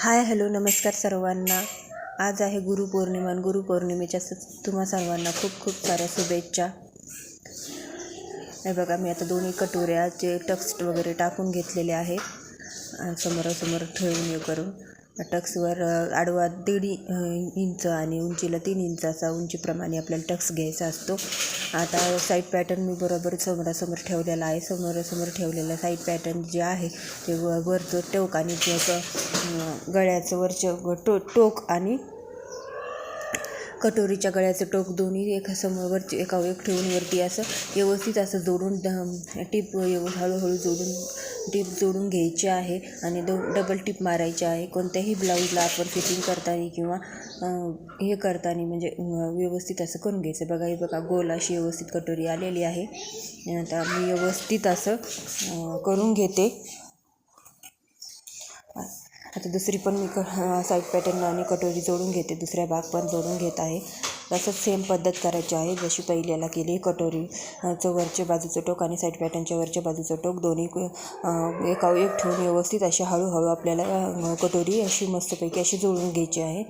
Hi hello नमस्कार सर्वांना. आज आहे गुरुपौर्णिमा आणि गुरुपौर्णिमेच्या स तुम्हा सर्वांना खूप खूप साऱ्या शुभेच्छा. हे बघा मी आता दोन्ही कटोऱ्याचे टक्स वगैरे टाकून घेतलेले आहेत. समोरासमोर ठेवून हे करून. टक्सवर आडवा दीड इंच आणि उंचीला तीन इंच असा उंचीप्रमाणे आपल्याला टक्स घ्यायचा असतो. आता साईड पॅटर्न मी बरोबर समोरासमोर ठेवलेला आहे. समोरासमोर ठेवलेला साईड पॅटर्न जे आहे ते व वरचं टोक आणि जे गळ्याचं वरचं टो टोक आणि कटोरीच्या गळ्याचं टोक दोन्ही एका समोर वरती एका एक ठेवून वरती असं व्यवस्थित असं जोडून ड- टीप व्यव हळूहळू जोडून टीप जोडून घ्यायची आहे आणि दो डबल टीप मारायची आहे. कोणत्याही ब्लाऊजला आपण फिटिंग करताना किंवा हे करताना म्हणजे व्यवस्थित असं करून घ्यायचं. बघा हे बघा गोल अशी व्यवस्थित कटोरी आलेली आहे. आता मी व्यवस्थित असं करून घेते. आता दुसरी पण मी क साईड पॅटर्न आणि कटोरी जोडून घेते. दुसऱ्या भाग पण जोडून घेत आहे. तसंच सेम पद्धत करायची आहे. जशी पहिल्याला केली कटोरी चं वरच्या बाजूचं टोक आणि साईड पॅटर्नच्या वरच्या बाजूचं टोक दोन्ही एका एक ठेवून व्यवस्थित अशी हळूहळू आपल्याला कटोरी अशी मस्तपैकी अशी जोडून घ्यायची आहे.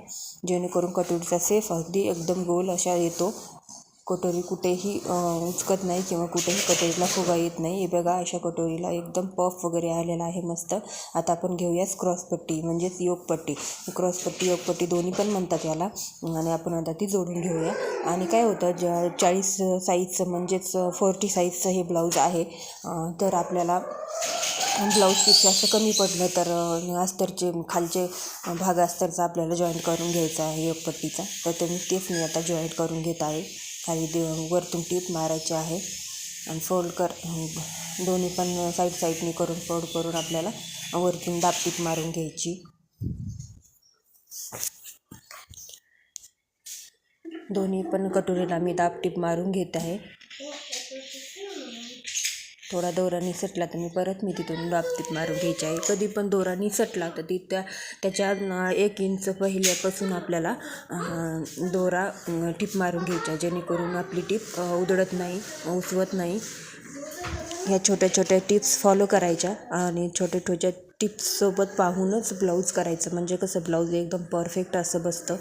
जेणेकरून कटोरीचा सेफ अगदी एकदम गोल अशा येतो. कटोरी कुठेही उचकत नाही किंवा कुठेही कटोरीला फुगा येत नाही. हे बघा अशा कटोरीला एकदम पफ वगैरे आलेला आहे मस्त. आता आपण घेऊयाच क्रॉसपट्टी म्हणजेच योगपट्टी क्रॉसपट्टी योगपट्टी दोन्ही पण म्हणतात याला. आणि आपण आता ती जोडून घेऊया. आणि काय होतं ज चाळीस साईजचं म्हणजेच फोर्टी साईजचं हे ब्लाऊज आहे तर आपल्याला ब्लाऊजपेक्षा असं कमी पडलं तर अस्तरचे खालचे भाग अस्तरचा आपल्याला जॉईंट करून घ्यायचा आहे योगपट्टीचा तर ते मी तेच मी आता जॉईंट करून घेत आहे. खाली दे वरतून टीप मारायची आहे. आणि फोल्ड कर दोन्ही पण साईड साईडनी करून फोल्ड करून आपल्याला वरतून दाब टीप मारून घ्यायची. दोन्ही पण कटोरीला मी दाब टीप मारून घेत आहे. थोडा दोरा निसटला तर मी परत मी तिथून बाबतीत मारून घ्यायची आहे. कधी पण दोरा निसटला तर ती त्या त्याच्या एक इंच पहिल्यापासून आपल्याला दोरा टिप टीप मारून घ्यायचा जेणेकरून आपली टीप उधळत नाही उसवत नाही. ह्या छोट्या छोट्या टिप्स फॉलो करायच्या आणि छोट्या छोट्या टिप्ससोबत पाहूनच ब्लाऊज करायचं. म्हणजे कसं ब्लाऊज एकदम परफेक्ट असं बसतं.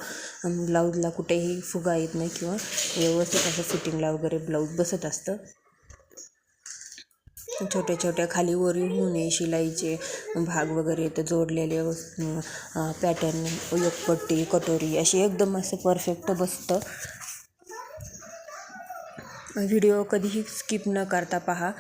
ब्लाऊजला कुठेही फुगा येत नाही किंवा व्यवस्थित असं फिटिंगला वगैरे ब्लाऊज बसत असतं. छोट्या छोट्या खाली वरी होणे शिलाईचे भाग वगैरे तर जोडलेले पॅटर्न योगपट्टी कटोरी अशी एकदम असं परफेक्ट बसतं. व्हिडिओ कधीही स्किप न करता पहा.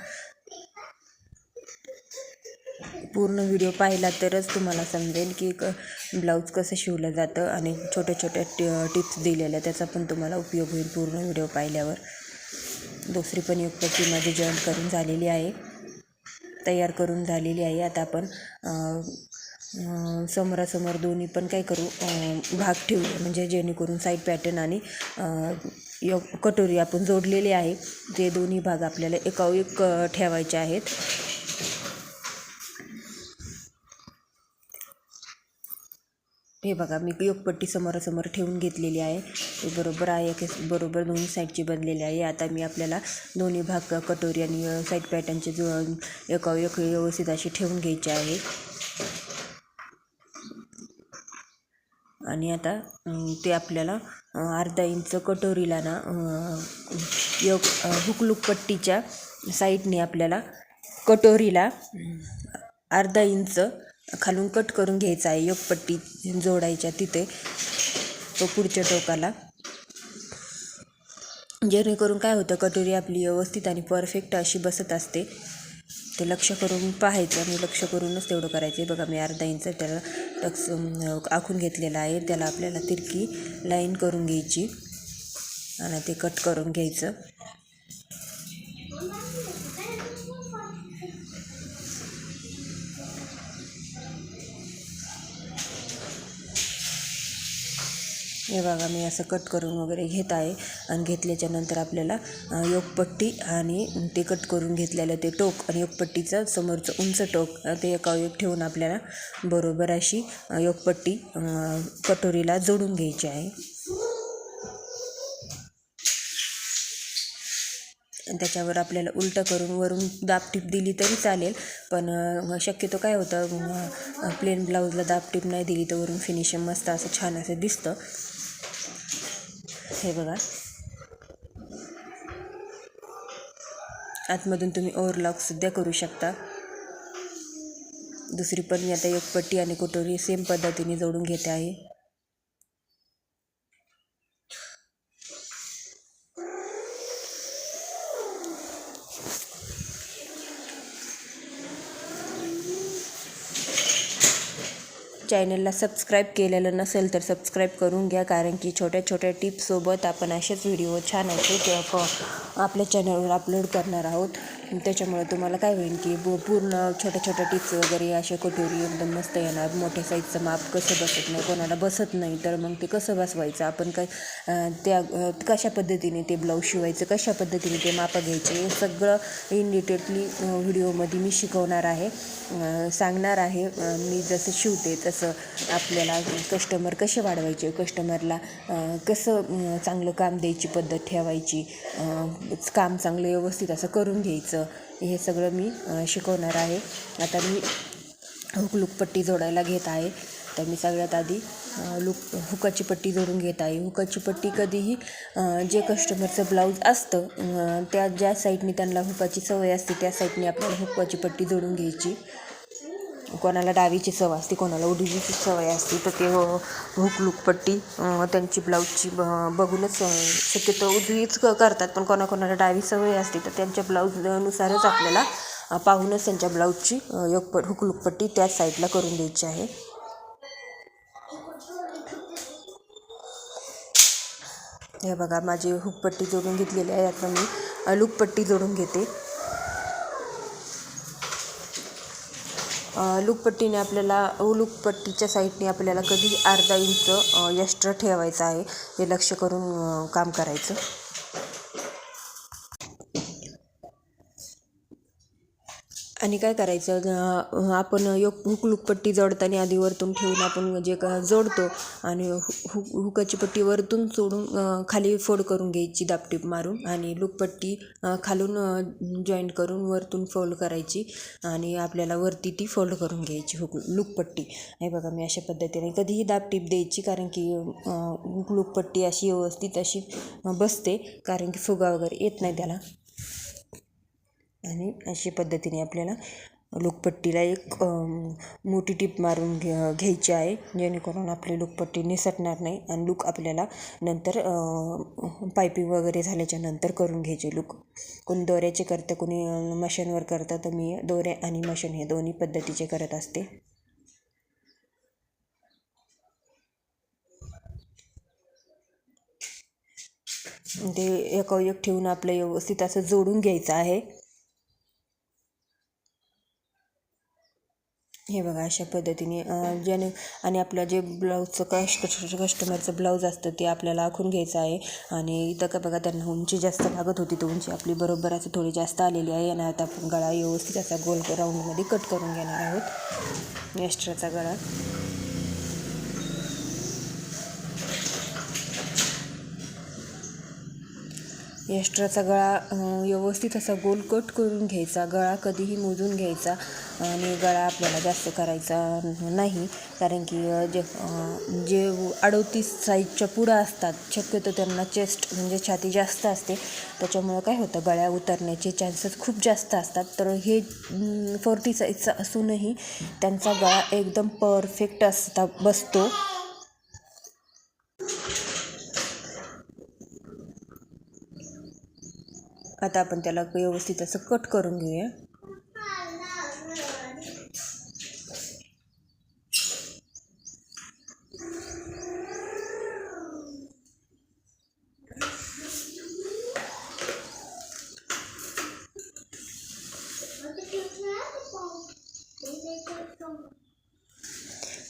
पूर्ण व्हिडिओ पाहिला तरच तुम्हाला समजेल की क ब्लाऊज कसं शिवलं जातं आणि छोट्या छोट्या टि टिप्स दिलेल्या त्याचा पण तुम्हाला उपयोग होईल पूर्ण व्हिडिओ पाहिल्यावर. दुसरी पण योगपट्टी माझी जॉईन करून झालेली आहे. तयार करून झालेली आहे. आता आपण समोरासमोर दोन्ही पण काय करू भाग ठेवू म्हणजे जेणेकरून साईड पॅटर्न आणि य योग कटोरी आपण जोडलेले आहे. ते दोन्ही भाग आपल्याला एका एक ठेवायचे आहेत. हे बघा मी योगपट्टी समोरासमोर ठेवून घेतलेली आहे. ते बरोबर आहे एक बरोबर दोन्ही साईडची बनलेली आहे. आता मी आपल्याला दोन्ही भाग कटोरी आणि साईड पॅटर्नचे जो एका एक व्यवस्थित अशी ठेवून घ्यायची आहे. आणि आता ते आपल्याला अर्धा इंच कटोरीला ना योग हुकलूक पट्टीच्या साईडने आपल्याला कटोरीला अर्धा इंच खालून कट करून घ्यायचा आहे. योगपट्टी जोडायच्या तिथे तो पुढच्या टोकाला. जेणेकरून काय होतं कटोरी आपली व्यवस्थित आणि परफेक्ट अशी बसत असते. ते लक्ष करून पाहायचं आणि लक्ष करूनच तेवढं करायचं. आहे बघा मी अर्धा इंच त्याला टक्स आखून घेतलेला आहे. त्याला आपल्याला तिरकी लाईन करून घ्यायची. आणि ते कट करून घ्यायचं. हे बघा मी असं कट करून वगैरे घेत आहे. आणि घेतल्याच्या नंतर आपल्याला योगपट्टी आणि ते कट करून घेतलेलं ते टोक आणि योगपट्टीचं समोरचं उंच टोक ते एका ठेवून आपल्याला बरोबर अशी योगपट्टी कटोरीला जोडून घ्यायची आहे. त्याच्यावर आपल्याला उलटं करून वरून दाबटीप दिली तरी चालेल पण शक्यतो काय होतं प्लेन ब्लाऊजला दाबटीप नाही दिली तर वरून फिनिशिंग मस्त असं छान असं दिसतं. हे बघा. आतमधून तुम्ही ओवरलॉक सुद्धा करू शकता. दुसरी पण मी आता एक पट्टी आणि कटोरी सेम पद्धतीने जोडून घेते आहे. चॅनलला सबस्क्राईब केलेलं नसेल तर सबस्क्राईब करून घ्या कारण की छोट्या छोट्या टिप्ससोबत आपण असेच व्हिडिओ छान असे ते आपल्या चॅनलवर अपलोड करणार आहोत. त्याच्यामुळे तुम्हाला काय होईल की पूर्ण छोट्या छोट्या टिप्स वगैरे असे कटोरी एकदम मस्त येणार. मोठ्या साईजचं माप कसं बसत नाही कोणाला बसत नाही तर मग ते कसं बसवायचं? आपण काय त्या कशा पद्धतीने ते ब्लाऊज शिवायचं? कशा पद्धतीने ते मापं घ्यायचे? हे सगळं इन डिटेलली व्हिडिओमध्ये मी शिकवणार आहे. सांगणार आहे. मी जसं शिवते तसं आपल्याला कस्टमर कसे वाढवायचे? कस्टमरला कसं चांगलं काम द्यायची पद्धत ठेवायची? काम चांगलं व्यवस्थित असं करून घ्यायचं. हे सगळं मी शिकवणार आहे. आता मी हुकलूक पट्टी जोडायला घेत आहे. तर मी सगळ्यात आधी लुक हुकाची पट्टी जोडून घेत आहे. हुकाची पट्टी कधीही जे कस्टमरचं ब्लाऊज असतं त्या ज्या साईडने त्यांना हुकाची सवय असते त्या साईडने आपल्याला हुकाची पट्टी जोडून घ्यायची. कोणाला डावीची सवय असते कोणाला उजवीची सवय असते तर ते हो, हुक लुकपट्टी त्यांची ब्लाऊजची ब- बघूनच शक्यतो उजवीच क- करतात. पण कोणाकोणाला डावी सवय असते तर त्यांच्या ब्लाऊजनुसारच आपल्याला पाहूनच त्यांच्या ब्लाऊजची योगपट प हुक त्याच साईडला करून द्यायची आहे. हे बघा माझी हुकपट्टी जोडून घेतलेली आहे. आता मी लुकपट्टी जोडून घेते. लूकपट्टीने आपल्याला लूकपट्टीच्या साईडने आपल्याला कधी अर्धा इंच एक्स्ट्रा ठेवायचं आहे हे लक्ष करून काम करायचं. आणि काय करायचं? आपण योग हुक लुकपट्टी जोडताना आधी वरतून ठेवून आपण म्हणजे जे का जोडतो आणि हु हुक हुकाची पट्टी वरतून सोडून खाली फोल्ड करून घ्यायची दापटीप मारून आणि लुकपट्टी खालून जॉईंट करून वरतून फोल्ड करायची आणि आपल्याला वरती ती फोल्ड करून घ्यायची हुक लुकपट्टी. हे बघा मी अशा पद्धतीने कधीही दापटीप द्यायची कारण की हुक लुकपट्टी अशी व्यवस्थित अशी बसते कारण की फुगा वगैरे येत नाही त्याला. आणि अशी पद्धतीने आपल्याला लुकपट्टीला एक मोठी टीप मारून घ्या घ्यायची आहे. जेणेकरून आपली लुकपट्टी निसटणार नाही आणि लूक आपल्याला नंतर पायपिंग वगैरे झाल्याच्यानंतर करून घ्यायचे लूक कोणी दोऱ्याचे करतं कोणी मशीनवर करतं तर मी दोऱ्या आणि मशीन हे दोन्ही पद्धतीचे करत असते. ते एका एक ठेवून आपलं व्यवस्थित असं जोडून घ्यायचं आहे. हे बघा अशा पद्धतीने ज्याने आणि आपलं जे ब्लाऊजचं कष्ट कस्टमरचं ब्लाऊज असतं ते आपल्याला आखून घ्यायचं आहे. आणि इथं का बघा त्यांना उंची जास्त लागत होती तर उंची आपली बरोबर असं थोडी जास्त आलेली आहे. आणि आता आपण गळा व्यवस्थित असा गोल राऊंडमध्ये कट करून घेणार आहोत. एक्स्ट्राचा गळा. यष्ट्राचा गळा व्यवस्थित असा गोल कट करून घ्यायचा. गळा कधीही मोजून घ्यायचा. आणि गळा आपल्याला जास्त करायचा नाही. कारण की जे जे अडोतीस साईजच्या पुढं असतात शक्यतो त्यांना चेस्ट म्हणजे छाती जास्त असते. त्याच्यामुळं काय होतं गळ्या उतरण्याचे चान्सेस खूप जास्त असतात. तर हे फोर्टी साईजचा असूनही त्यांचा गळा एकदम परफेक्ट असता बसतो. आता आपण त्याला व्यवस्थित असं कट करून घेऊया.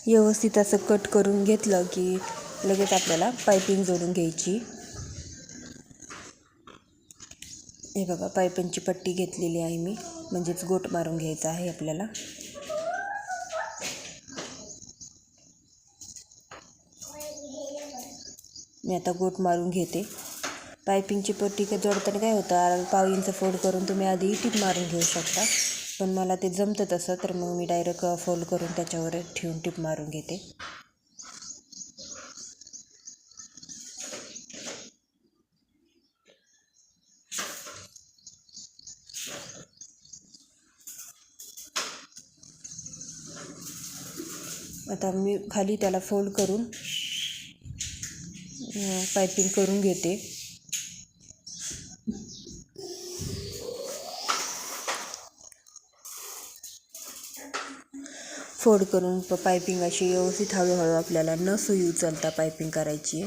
व्यवस्थित असं कट करून घेतलं की लगेच आपल्याला पायपिंग जोडून घ्यायची. हे बघा पायपिंगची पट्टी घेतलेली आहे मी. म्हणजेच गोट मारून घ्यायचा आहे आपल्याला. मी आता गोट मारून घेते. पायपिंगची पट्टी काय जोडताना काय होतं? पाव इंच फोल्ड करून तुम्ही आधी टीप मारून घेऊ शकता. पण मला ते जमतं तसं तर मग मी डायरेक्ट फोल्ड करून त्याच्यावर ठेवून टीप मारून घेते. आता मी खाली त्याला फोल्ड करून पायपिंग करून घेते. फोल्ड करून प पायपिंग अशी व्यवस्थित हळूहळू आपल्याला न सुई उचलता पायपिंग करायची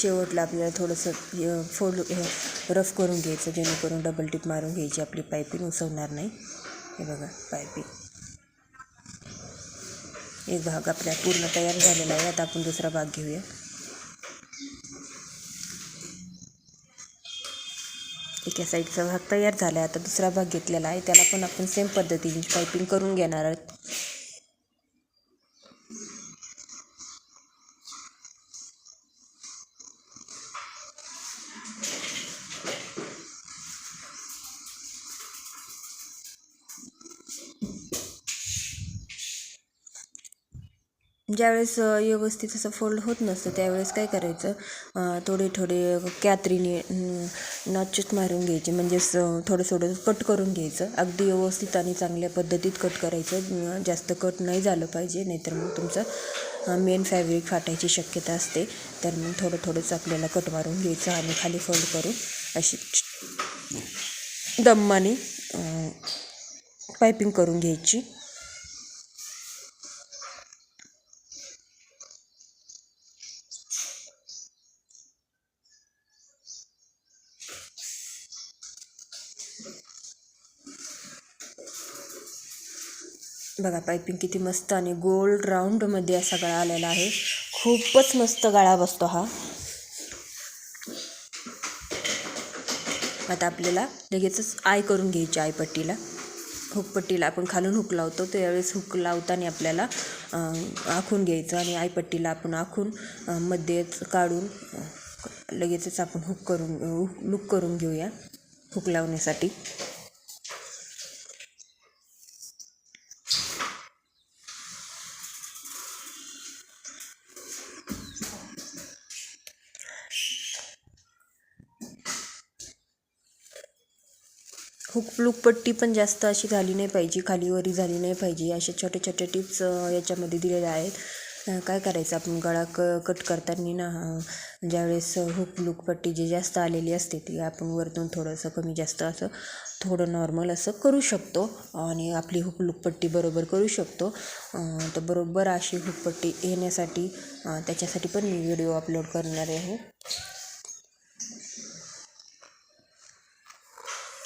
शेवटला आपल्याला थोडंसं फोल्ड रफ करून घ्यायचं जेणेकरून डबल टिप मारून घ्यायची. आपली पायपिंग उसवणार नाही. हे बघा पायपिंग एक भाग आपल्या पूर्ण तयार झालेला आहे. आता आपण दुसरा भाग घेऊया. एका साईडचा भाग तयार झाला आहे आता दुसरा भाग घेतलेला आहे. त्याला पण आपण सेम पद्धतीने पायपिंग करून घेणार आहोत. ज्यावेळेस व्यवस्थित असं फोल्ड होत नसतं त्यावेळेस काय करायचं थोडे थोडे कॅत्रीने नॉचेस मारून घ्यायचे. म्हणजेच थोडं थोडं कट करून घ्यायचं. अगदी व्यवस्थित आणि चांगल्या पद्धतीत कट करायचं. जास्त कट नाही झालं पाहिजे नाहीतर मग तुमचं मेन फॅब्रिक फाटायची शक्यता असते. तर मग थोडं थोडंच आपल्याला कट मारून घ्यायचं आणि खाली फोल्ड करून अशी दम्माने पायपिंग करून घ्यायची. बघा पायपिंग किती मस्त आणि गोल राऊंडमध्ये असा गळा आलेला आहे. खूपच मस्त गळा बसतो हा. आता आपल्याला लगेचच आय करून घ्यायची आयपट्टीला हुकपट्टीला आपण खालून हुक लावतो त्यावेळेस हुक लावताना आपल्याला आखून घ्यायचं आणि आयपट्टीला आपण आखून मध्येच काढून लगेचच आपण हुक करून लुक करून घेऊया हुक लावण्यासाठी. लुकपट्टी पण जास्त अशी झाली नाही पाहिजे खालीवरी झाली नाही पाहिजे अशा छोटे छोटे टिप्स याच्यामध्ये दिलेल्या आहेत. काय करायचं आपण गळा क कट करताना ना ज्यावेळेस हुक लुकपट्टी जे जी जास्त आलेली असते ती आपण वरतून थोडंसं कमी जास्त असं थोडं नॉर्मल असं करू शकतो. आणि आपली हुक लुकपट्टी बरोबर करू शकतो. तर बरोबर अशी हुकपट्टी येण्यासाठी त्याच्यासाठी पण मी व्हिडिओ अपलोड करणार आहे.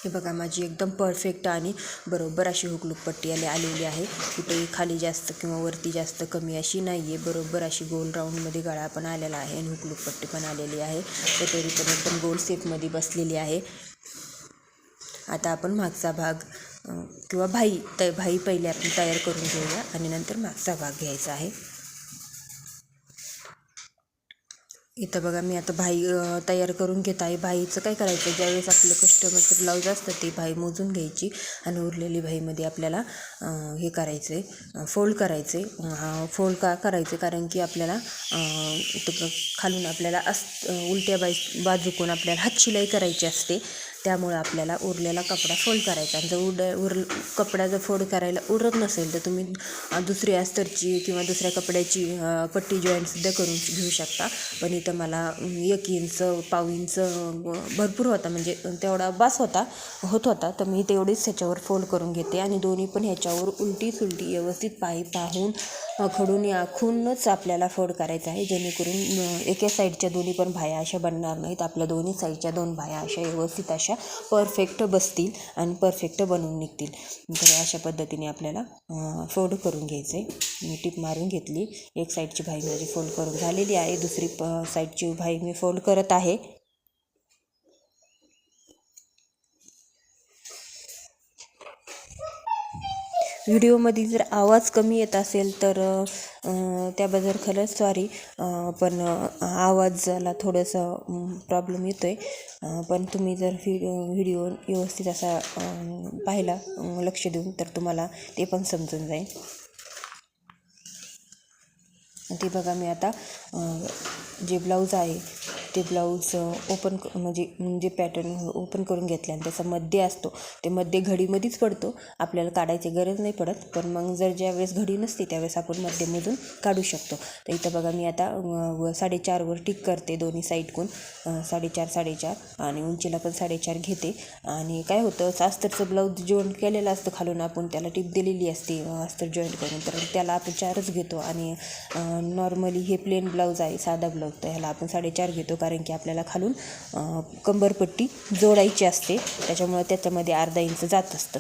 हे बघा माझी एकदम परफेक्ट आणि बरोबर अशी हुकलूक पट्टी आली आलेली आहे. कुठेही खाली जास्त किंवा वरती जास्त कमी अशी नाही आहे बरोबर अशी गोल राऊंडमध्ये गळा पण आलेला आहे आणि हुकलूक पट्टी पण आलेली आहे. कटोरी पण एकदम गोल सेपमध्ये बसलेली आहे. आता आपण मागचा भाग किंवा भाई त भाई पहिले आपण तयार करून घेऊया आणि नंतर मागचा भाग घ्यायचा आहे. इथं बघा मी आता भाई तयार करून घेत आहे. भाईचं काय करायचं? ज्यावेळेस आपलं कस्टमरचं ब्लाऊज असतं ते भाई मोजून घ्यायची आणि उरलेली भाईमध्ये आपल्याला हे करायचं आहे फोल्ड करायचे फोल्ड का करायचे कारण की आपल्याला खालून आपल्याला अस उलट्या बाई बाजूकून आपल्याला हात शिलाई करायची असते. त्यामुळं आपल्याला उरलेला कपडा फोल्ड करायचा. आणि जर उड उर कपडा जर फोल्ड करायला उरत नसेल तर तुम्ही दुसरी अस्तरची किंवा दुसऱ्या कपड्याची पट्टी जॉईंटसुद्धा करून घेऊ शकता. पण इथं मला एक इंच पाव इंच भरपूर होता. म्हणजे तेवढा बास होता होत होता. तर मी तेवढीच ह्याच्यावर फोल्ड करून घेते. आणि दोन्ही पण ह्याच्यावर उलटी सुलटी व्यवस्थित पायी पाहून खडून आखूनच आपल्याला फोड करायचं आहे. जेणेकरून एका साईडच्या दोन्ही पण भाया अशा बनणार नाहीत. आपल्या दोन्ही साईडच्या दोन भाया अशा व्यवस्थित अशा परफेक्ट बसतील आणि परफेक्ट बनवून निघतील. तर अशा पद्धतीने आपल्याला फोल्ड करून घ्यायचं आहे मी टीप मारून घेतली. एक साईडची भाई माझी फोल्ड करून झालेली आहे. दुसरी प साईडची भाई मी फोल्ड करत आहे. व्हिडिओमध्ये जर आवाज कमी येत असेल तर त्याबद्दल खरंच सॉरी पण आवाजाला थोडंसं प्रॉब्लेम येतो आहे पण तुम्ही जर व्हि व्हिडिओ व्यवस्थित असा पाहिला लक्ष देऊन तर तुम्हाला ते पण समजून जाईल. ते बघा मी आता जे ब्लाऊज आहे ते ब्लाऊज ओपन म्हणजे जे पॅटर्न ओपन करून घेतले आणि त्याचा मध्य असतो. ते मध्य घडीमध्येच पडतो. आपल्याला काढायची गरज नाही पडत. पण मग जर ज्यावेळेस घडी नसते त्यावेळेस आपण मध्यमधून काढू शकतो. तर इथं बघा मी आता व साडेचारवर टिक करते दोन्ही साईडकून साडेचार साडेचार आणि उंचीला पण साडेचार घेते. आणि काय होतं सास्तरचं ब्लाऊज जॉईंट केलेलं असतं खालून आपण त्याला टिप दिलेली असते अस्तर जॉईंट करून. तर त्याला आपण चारच घेतो. आणि नॉर्मली हे प्लेन ब्लाऊज आहे साधा ब्लाऊज. तर ह्याला आपण साडेचार घेतो. कारण की आपल्याला खालून कंबरपट्टी जोडायची असते. त्याच्यामुळं त्याच्यामध्ये अर्धा इंच जात असतं.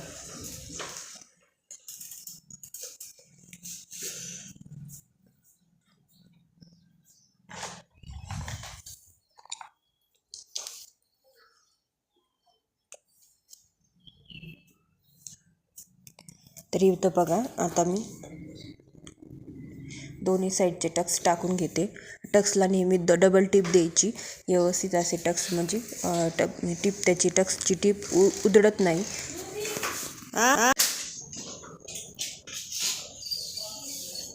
तरी इथं बघा आता मी दोन्ही साईडचे टक्स टाकून घेते. टक्सला नेहमी द डबल टिप द्यायची. व्यवस्थित असे टक्स म्हणजे टप टिप म्हणजे त्याची टक्सची टिप उ उधळत नाही.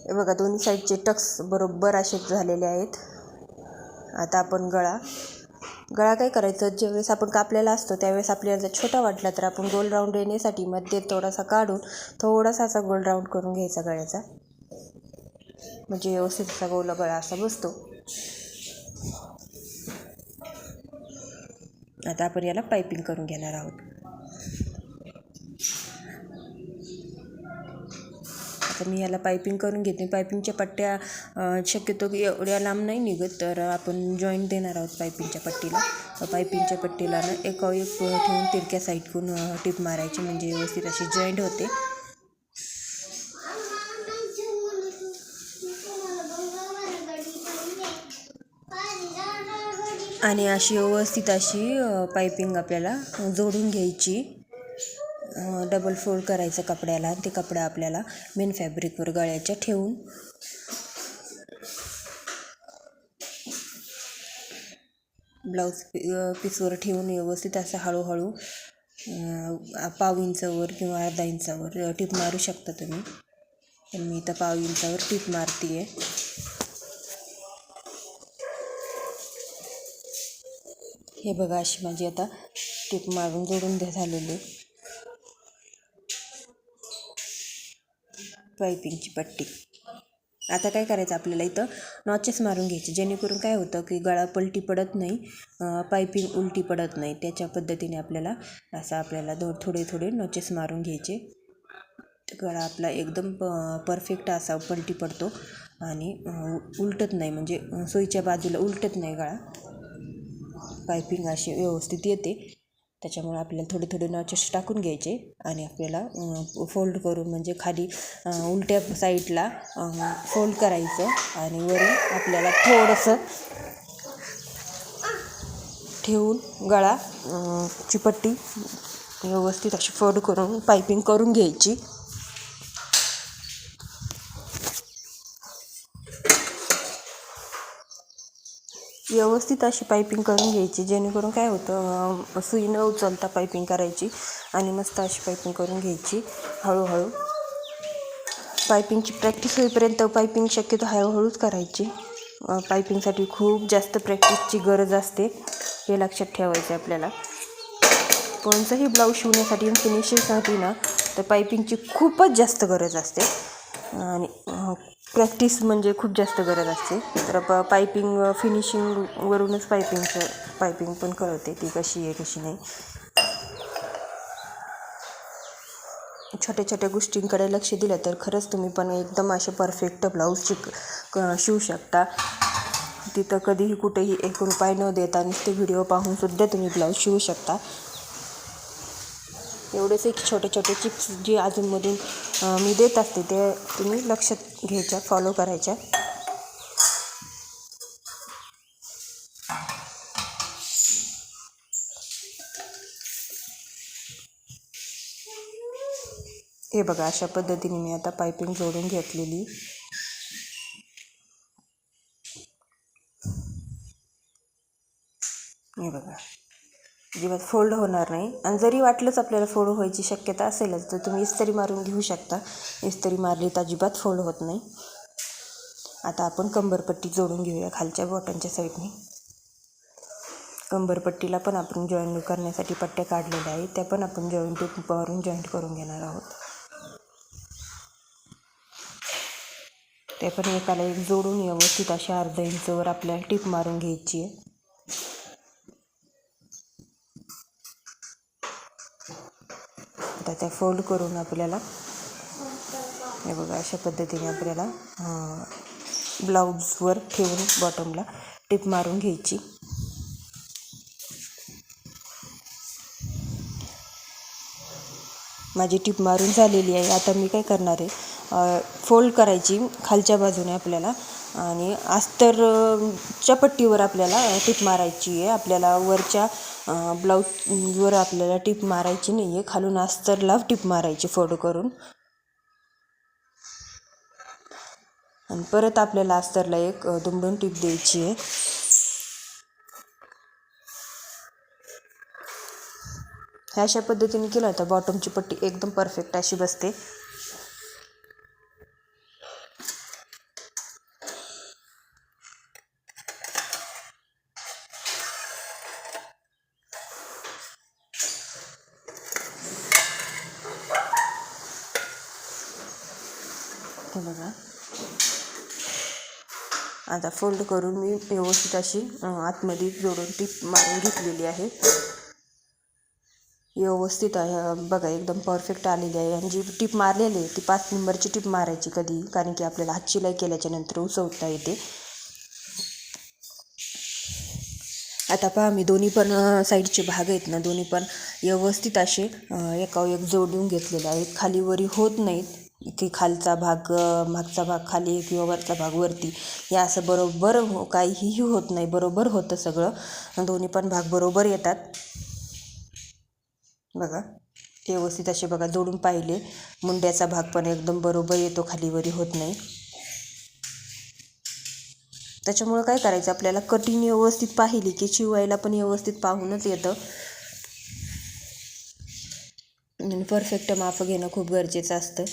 हे बघा दोन्ही साईडचे टक्स बरोबर असे झालेले आहेत. आता आपण गळा. गळा काय करायचं? ज्यावेळेस आपण कापलेला असतो त्यावेळेस आपल्याला जर छोटा वाटला तर आपण गोल राऊंड येण्यासाठी मध्ये थोडासा काढून थोडासा असा गोल राऊंड करून घ्यायचा गळ्याचा. म्हणजे व्यवस्थित असा गोल गळा असा बसतो. आता आपण याला पायपिंग करून घेणार आहोत. आता मी याला पायपिंग करून घेते. पायपिंगच्या पट्ट्या शक्यतो एवढ्या लांब नाही निघत तर आपण जॉईंट देणार आहोत पायपिंगच्या पट्टीला. पायपिंगच्या पट्टीला ना एक ठेवून तिरक्या साईडकून टीप मारायची. म्हणजे व्यवस्थित अशी जॉईंट होते. आणि अशी व्यवस्थित अशी पायपिंग आपल्याला जोडून घ्यायची. डबल फोल्ड करायचं कपड्याला. आणि ते कपडा आपल्याला मेन फॅब्रिकवर गळ्याच्या ठेवून. ब्लाऊज पीसवर ठेवून व्यवस्थित असं हळूहळू पाव इंचावर किंवा अर्धा इंचावर टीप मारू शकता तुम्ही. मी इथं पाव इंचावर टीप मारते आहे हे बघा अशी माझी आता टीप मारून जोडून द्या झालेली. पायपिंगची पट्टी. आता काय करायचं आपल्याला इथं नॉचेस मारून घ्यायचे. जेणेकरून काय होतं की गळा पलटी पडत नाही पायपिंग उलटी पडत नाही. त्याच्या पद्धतीने आपल्याला असं आपल्याला दो थोडे थोडे नॉचेस मारून घ्यायचे. गळा आपला एकदम प परफेक्ट असा पलटी पडतो आणि उलटत नाही. म्हणजे सोयीच्या बाजूला उलटत नाही गळा. पायपिंग अशी व्यवस्थित येते. त्याच्यामुळे आपल्याला थोडे थोडे नॉचेस टाकून घ्यायचे आणि आपल्याला फोल्ड करून म्हणजे खाली उलट्या साईडला फोल्ड करायचं आणि वरून आपल्याला थोडंसं ठेवून गळा चिपट्टी ची पट्टी व्यवस्थित अशी फोल्ड करून पायपिंग करून घ्यायची. व्यवस्थित अशी पायपिंग करून घ्यायची जेणेकरून काय होतं सुई न उचलता पायपिंग करायची आणि मस्त अशी पायपिंग करून घ्यायची हळूहळू. पायपिंगची प्रॅक्टिस होईपर्यंत पायपिंग शक्यतो हळूहळूच करायची. पायपिंगसाठी खूप जास्त प्रॅक्टिसची गरज असते हे लक्षात ठेवायचं आहे आपल्याला. कोणतंही ब्लाऊज शिवण्यासाठी आणि फिनिशिंगसाठी ना तर पायपिंगची खूपच जास्त गरज असते. आणि प्रॅक्टिस म्हणजे खूप जास्त गरज असते. तर प पायपिंग फिनिशिंगवरूनच पायपिंगचं पायपिंग पण कळते ती कशी आहे कशी नाही. छोट्या छोट्या गोष्टींकडे लक्ष दिलं तर खरंच तुम्ही पण एकदम असे परफेक्ट ब्लाऊज शिक क शिवू शकता. तिथं कधीही कुठेही एक रुपये न देता नुसते व्हिडिओ पाहूनसुद्धा तुम्ही ब्लाऊज शिवू शकता. एवढेच एक छोटे छोटे चिप्स जे अजूनमधून मी देत असते ते तुम्ही लक्षात घ्यायच्या फॉलो करायच्या. हे बघा अशा पद्धतीने मी आता पायपिंग जोडून घेतलेली. हे बघा. अजिबात फोल्ड होणार नाही. आणि जरी वाटलंच आपल्याला फोल्ड व्हायची शक्यता असेलच तर तुम्ही इस्त्री मारून घेऊ शकता. इस्त्री मारली तर अजिबात फोल्ड होत नाही. आता आपण कंबरपट्टी जोडून घेऊया खालच्या बॉटनच्या साईडने. कंबरपट्टीला पण आपण जॉईंट करण्यासाठी पट्ट्या काढलेल्या आहेत. त्या पण आपण जॉईंट वरून जॉईंट करून घेणार आहोत. ते पण एकाला एक जोडून व्यवस्थित अशा अर्धा इंचवर आपल्याला टीप मारून घ्यायची आहे. आता त्या फोल्ड करून आपल्याला हे बघा अशा पद्धतीने आपल्याला ब्लाऊजवर ठेवून बॉटमला टिप मारून घ्यायची. माझी टिप मारून झालेली आहे. आता मी काय करणार आहे? फोल्ड करायची खालच्या बाजूने आपल्याला. आणि अस्तरच्या पट्टीवर आपल्याला टिप मारायची आहे. आपल्याला वरच्या ब्लाऊजवर आपल्याला टिप मारायची नाही आहे खालून अस्तरला टिप मारायची फोल्ड करून. आणि परत आपल्याला अस्तरला एक दुमडून टिप द्यायची आहे. ह्या अशा पद्धतीने केलं तर बॉटमची पट्टी एकदम परफेक्ट अशी बसते. हे बघा. आता फोल्ड करून मी व्यवस्थित अशी आतमध्ये जोडून टीप मारून घेतलेली आहे. व्यवस्थित आहे बघा एकदम परफेक्ट आलेली आहे. आणि जी टीप मारलेली आहे ती पाच नंबरची टीप मारायची कधी कारण की आपल्याला हात शिलाई केल्याच्यानंतर उसवता येते. आता पहा मी दोन्ही पण साईडचे भाग आहेत ना दोन्ही पण व्यवस्थित असे एका एक जोडून घेतलेले आहेत. खालीवरी होत नाहीत. की खालचा भाग मागचा भाग खाली किंवा वरचा भाग वरती या असं बरोबर हो काहीही होत नाही. बरोबर होतं सगळं. दोन्ही पण भाग बरोबर येतात. बघा. व्यवस्थित असे बघा जोडून पाहिले. मुंड्याचा भाग पण एकदम बरोबर येतो खालीवरी होत नाही. त्याच्यामुळं काय करायचं? आपल्याला कटिंग व्यवस्थित पाहिली की शिवायला पण व्यवस्थित पाहूनच येतं. आणि परफेक्ट माप घेणं खूप गरजेचं असतं.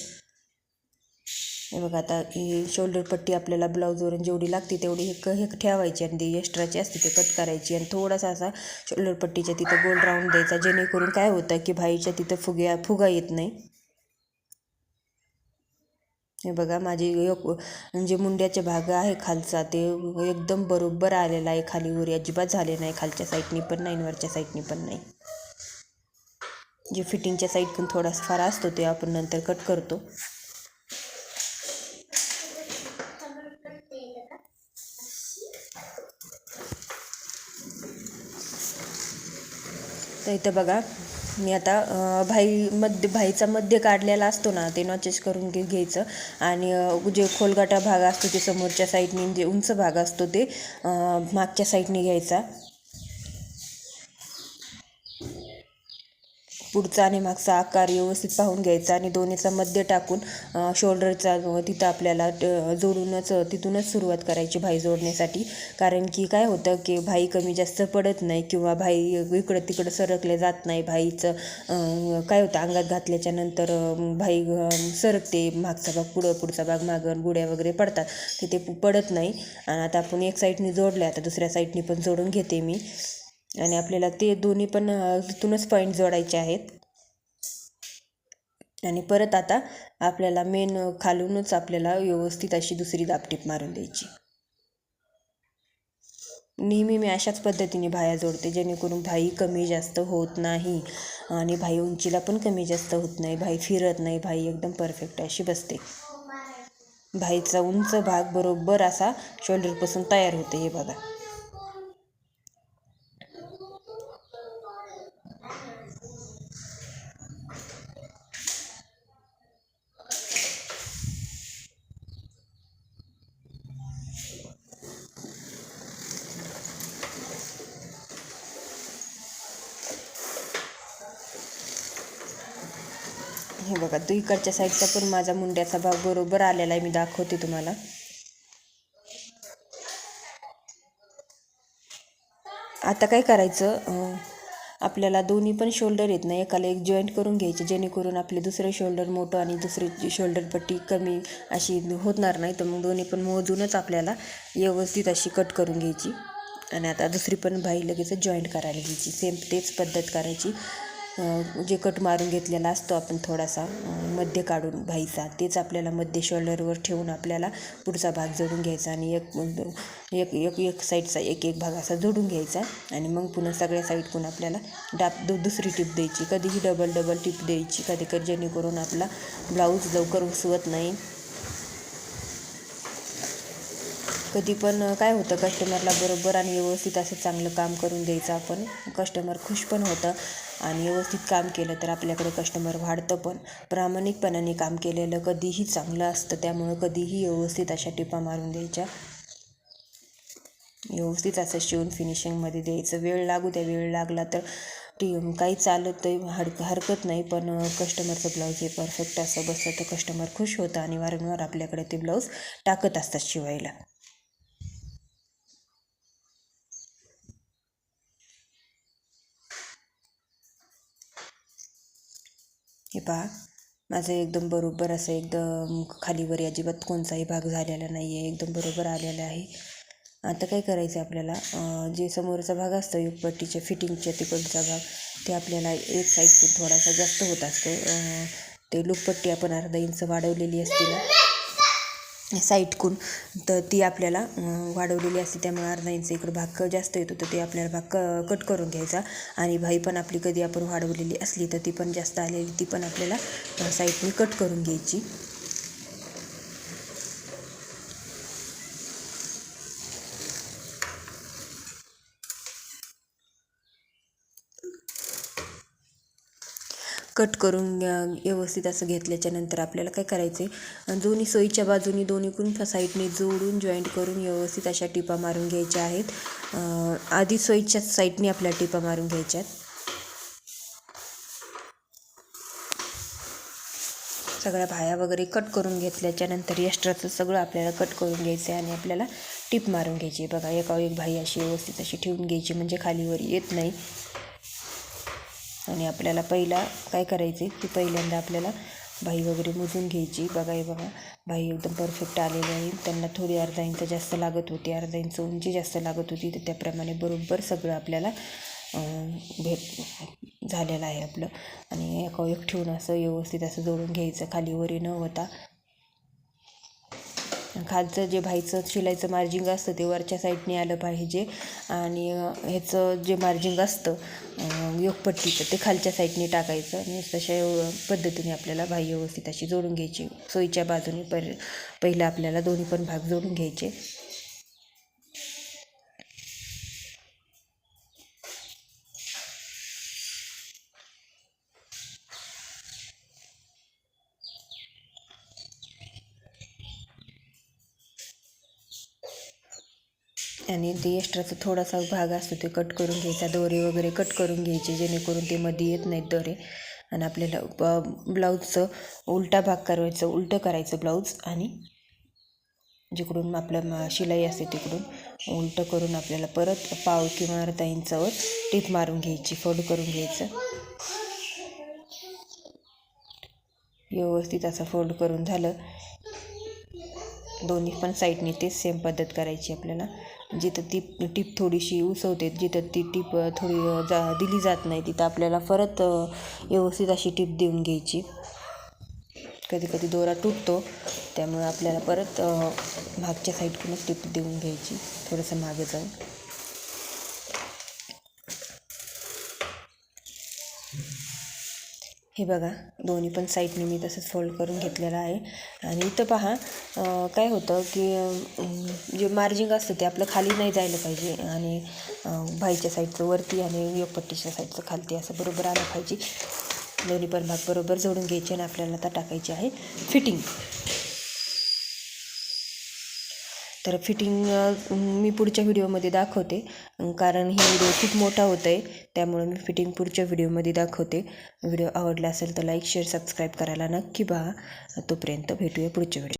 हे बघा आता ही शोल्डर पट्टी आपल्याला ब्लाऊजवरून जेवढी लागते तेवढी हे हे ठेवायची आणि ती एक्स्ट्राची असते ते कट करायची. आणि थोडासा असा शोल्डर पट्टीच्या तिथं गोल राऊंड द्यायचा जेणेकरून काय होतं की भाईच्या तिथं फुग्या फुगा येत नाही. हे बघा माझी म्हणजे मुंड्याचे भाग आहे खालचा ते एकदम बरोबर आलेला आहे खाली उरी. अजिबात झाले नाही खालच्या साईडनी पण नाही वरच्या साईडनी पण नाही. जे फिटिंगच्या साईडकडून थोडासा फार असतो ते आपण नंतर कट करतो. तर इथं बघा मी आता भाई मध्य भाईचा मध्य काढलेला असतो ना ते नॉचेस करून घे घ्यायचं. आणि जे खोलगाटा भाग असतो ते समोरच्या साईडने जे म्हणजे उंच भाग असतो ते मागच्या साईडने घ्यायचा. पुढचा आणि मागचा आकार व्यवस्थित पाहून घ्यायचा आणि दोन्हीचा मध्य टाकून शोल्डरचा तिथं आपल्याला जोडूनच तिथूनच सुरुवात करायची भाई जोडण्यासाठी कारण की काय होतं की भाई कमी जास्त पडत नाही किंवा भाई इकडं तिकडं सरकले जात नाही. भाईचं काय होतं अंगात घातल्याच्या नंतर भाई सरकते मागचा भाग पुढं पुढचा भाग मागं गुड्या वगैरे पडतात. तिथे पडत नाही. आणि आता आपण एक साईडनी जोडले आता दुसऱ्या साईडनी पण जोडून घेते मी. आणि आपल्याला ते दोन्ही पण तिथूनच पॉईंट जोडायचे आहेत. आणि परत आता आपल्याला मेन खालूनच आपल्याला व्यवस्थित अशी दुसरी दापटीप मारून द्यायची. नेहमी मी अशाच पद्धतीने भाया जोडते जेणेकरून भाई कमी जास्त होत नाही आणि भाई उंचीला पण कमी जास्त होत नाही भाई फिरत नाही भाई एकदम परफेक्ट अशी बसते. भाईचा उंच भाग बरोबर असा शोल्डरपासून तयार होते हे बघा. इकडच्या साईडचा पण माझा मुंड्याचा भाग बरोबर आलेला आहे मी दाखवते तुम्हाला. आता काय करायचं? आपल्याला दोन्ही पण शोल्डर येत नाही एकाला एक जॉईंट करून घ्यायचे जेणेकरून आपले दुसरे शोल्डर मोठं आणि दुसरी शोल्डर पट्टी कमी अशी होणार नाही तर मग दोन्ही पण मोजूनच आपल्याला व्यवस्थित अशी कट करून घ्यायची. आणि आता दुसरी पण बाई लगेच जॉईंट करायला घ्यायची. सेम तेच पद्धत करायची. जे कट मारून घेतलेला असतो आपण थोडासा मध्य काढून भाईचा तेच आपल्याला मध्य शोल्डरवर ठेवून आपल्याला पुढचा भाग जोडून घ्यायचा आणि एक एक एक एक साईडचा एक एक भाग असा जोडून घ्यायचा आणि मग पुन्हा सगळ्या साईडकून आपल्याला डाप दु दुसरी टिप द्यायची. कधीही डबल डबल टिप द्यायची. कधी कधी जेणेकरून आपला ब्लाऊज लवकर उसवत नाही. कधी पण काय होतं कस्टमरला बरोबर आणि व्यवस्थित असं चांगलं काम करून द्यायचं आपण. कस्टमर खुश पण होतं आणि व्यवस्थित काम केलं तर आपल्याकडे कस्टमर वाढतं पण. प्रामाणिकपणाने काम केलेलं कधीही चांगलं असतं त्यामुळं कधीही व्यवस्थित अशा टिपा मारून द्यायच्या. व्यवस्थित असं शिवून फिनिशिंगमध्ये द्यायचं. वेळ लागू द्या वेळ लागला तर टी काही चालत तर हर हरकत नाही पण कस्टमरचं ब्लाऊज हे परफेक्ट असं बसलं तर कस्टमर खुश होतं आणि वारंवार आपल्याकडे ते ब्लाऊज टाकत असतात शिवायला. हे पहा. माझं एकदम बरोबर असं एकदम खालीवर अजिबात कोणताही भाग झालेला नाही आहे एकदम बरोबर आलेला आहे. आता काय करायचं आहे आपल्याला जे समोरचा भाग असतो युगपट्टीच्या फिटिंगच्या तिकडचा भाग ते आपल्याला एक साईडकडून थोडासा जास्त होत असतो. ते लुकपट्टी आपण अर्धा इंच वाढवलेली असते ना साईटकून तर ती आपल्याला वाढवलेली असते. त्यामुळे अर्धा इंच इकडं भाग जास्त येतो तर ते आपल्याला भाग क कट करून घ्यायचा. आणि भाई पण आपली कधी आपण वाढवलेली असली तर ती पण जास्त आलेली. ती पण आपल्याला साईटने कट करून घ्यायची. कट करून व्यवस्थित असं घेतल्याच्या नंतर आपल्याला काय करायचं आहे दोन्ही सोयीच्या बाजूनी दोन्हीकडून साईडने जोडून जॉईंट करून व्यवस्थित अशा टिपा मारून घ्यायच्या आहेत. आधी सोयीच्या साईडने आपल्या टिपा मारून घ्यायच्या आहेत. सगळ्या भाया वगैरे कट करून घेतल्याच्या नंतर एक्स्ट्राचं सगळं आपल्याला कट करून घ्यायचं आहे आणि आपल्याला टिप मारून घ्यायची आहे. बघा एका एक भाई अशी व्यवस्थित अशी ठेवून घ्यायची म्हणजे खालीवर येत नाही. आणि आपल्याला पहिला काय करायचे ती पहिल्यांदा आपल्याला बाई वगैरे मोजून घ्यायची. बघा हे बघा. बाई एकदम परफेक्ट आलेली आहे. त्यांना थोडी अर्धा इंच जास्त लागत होती. अर्धा इंच उंची जास्त लागत होती. तर त्याप्रमाणे बरोबर सगळं आपल्याला भेट झालेलं आहे आपलं. आणि एका एक ठेवून असं व्यवस्थित असं जोडून घ्यायचं. खाली वरी न होता खालचं जे भाईचं शिलाईचं मार्जिंग असतं ते वरच्या साईडने आलं पाहिजे. आणि ह्याचं जे मार्जिंग असतं योगपट्टीचं ते खालच्या साईडने टाकायचं. आणि तशा पद्धतीने आपल्याला बाह्य व्यवस्थित अशी जोडून घ्यायची. सोयीच्या बाजूने पर पहिलं आपल्याला दोन्ही पण भाग जोडून घ्यायचे. आणि ते एक्स्ट्राचा थोडासा भाग असतो ते कट करून घ्यायचा. दोरे वगैरे कट करून घ्यायचे जेणेकरून ते मध्ये येत नाहीत दोरे. आणि आपल्याला ब ब्लाऊजचं उलटा भाग करायचं उलटं करायचं ब्लाऊज आणि जिकडून आपलं शिलाई असते तिकडून उलटं करून आपल्याला परत पाव किंवा अर्धा इंचावर टीप मारून घ्यायची फोल्ड करून घ्यायचं. व्यवस्थित असं फोल्ड करून झालं. दोन्ही पण साईडने तेच सेम पद्धत करायची आपल्याला. जिथं ती टीप थोडीशी उसवते जिथं ती टीप थोडी जा दिली जात नाही तिथं आपल्याला परत व्यवस्थित अशी टीप देऊन घ्यायची. कधी कधी दोरा तुटतो त्यामुळे आपल्याला परत मागच्या साईडकडूनच टीप देऊन घ्यायची थोडंसं मागे जाऊन. हे बघा दोन्ही पण साईडने मी तसंच फोल्ड करून घेतलेलं आहे. आणि इथं पहा काय होतं की जे मार्जिंग असतं ते आपलं खाली नाही जायला पाहिजे. आणि भाईच्या साईडचं वरती आणि योगपट्टीच्या साईडचं खालती असं बरोबर आलं पाहिजे. दोन्ही पण भाग बरोबर जोडून घ्यायचे आणि आपल्याला आता टाकायचे आहे फिटिंग तर फिटिंग मी पुढच्या व्हिडिओमध्ये दाखवते. कारण हे व्हिडिओ खूप मोठा होतं आहे त्यामुळे मी फिटिंग पुढच्या व्हिडिओमध्ये दाखवते. व्हिडिओ आवडला असेल तर लाईक शेअर सबस्क्राईब करायला नक्की पहा. तोपर्यंत भेटूया पुढच्या व्हिडिओ